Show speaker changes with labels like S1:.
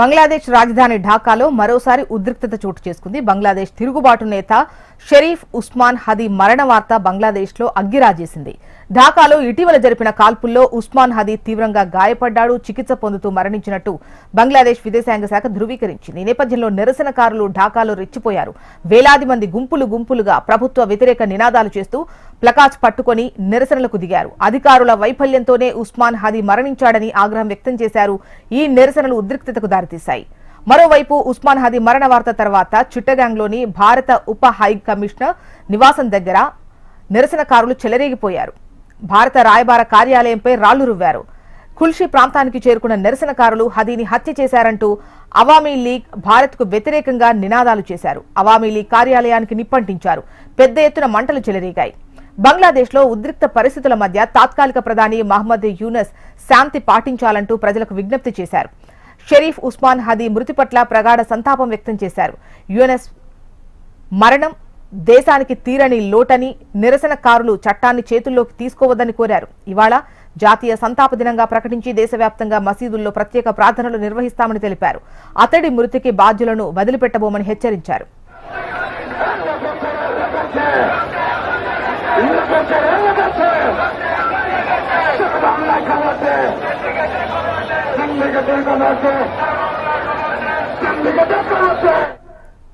S1: బంగ్లాదేశ్ రాజధాని ఢాకాలో మరోసారి ఉద్రిక్తత చోటు చేసుకుంది. బంగ్లాదేశ్ తిరుగుబాటు నేత షరీఫ్ ఉస్మాన్ హదీ మరణ వార్త బంగ్లాదేశ్లో అగ్గిరాజేసింది. ఢాకాలో ఇటీవల జరిపిన కాల్పుల్లో ఉస్మాన్ హదీ తీవ్రంగా గాయపడ్డాడు చికిత్స పొందుతూ మరణించినట్టు బంగ్లాదేశ్ విదేశాంగ శాఖ ధృవీకరించింది. ఈ నేపథ్యంలో నిరసనకారులు ఢాకాలో రెచ్చిపోయారు. వేలాది మంది గుంపులు గుంపులుగా ప్రభుత్వ వ్యతిరేక నినాదాలు చేస్తూ ప్లకాచ్ పట్టుకొని నిరసనలకు దిగారు. అధికారుల వైఫల్యంతోనే ఉస్మాన్ హాదీ మరణించాడని ఆగ్రహం వ్యక్తం చేశారు. ఈ నిరసనలు ఉద్రిక్తతకు దారితీశాయి. మరోవైపు ఉస్మాన్ హాదీ మరణ వార్త తర్వాత చిట్టగాంగ్లోని భారత ఉప హై కమిషనర్ నివాసం దగ్గర నిరసనకారులు చెలరేగిపోయారు. భారత రాయబార కార్యాలయంపై రాళ్ళు రువ్వారు. ఖుల్షి ప్రాంతానికి చేరుకున్న నిరసనకారులు హదీని హత్య చేశారంటూ అవామీ లీగ్ భారత్కు వ్యతిరేకంగా నినాదాలు చేశారు. అవామీ లీగ్ కార్యాలయానికి నిప్పంటించారు. పెద్ద ఎత్తున మంటలు చెలరేగాయి. బంగ్లాదేశ్లో ఉద్రిక్త పరిస్థితుల మధ్య తాత్కాలిక ప్రధాని మహమ్మద్ యూనస్ శాంతి పాటించాలంటూ ప్రజలకు విజ్ఞప్తి చేశారు. షరీఫ్ ఉస్మాన్ హదీ మృతి పట్ల ప్రగాఢ సంతాపం వ్యక్తం చేశారు. యూనస్ మరణం దేశానికి తీరని లోటని నిరసనకారులు చట్టాన్ని చేతుల్లోకి తీసుకోవద్దని కోరారు. ఇవాళ జాతీయ సంతాప దినంగా ప్రకటించి దేశవ్యాప్తంగా మసీదుల్లో ప్రత్యేక ప్రార్థనలు నిర్వహిస్తామని తెలిపారు. అతడి మృతికి బాధ్యులను వదిలిపెట్టబోమని హెచ్చరించారు.
S2: আছে। সিন্ডিকেটের গণ আছে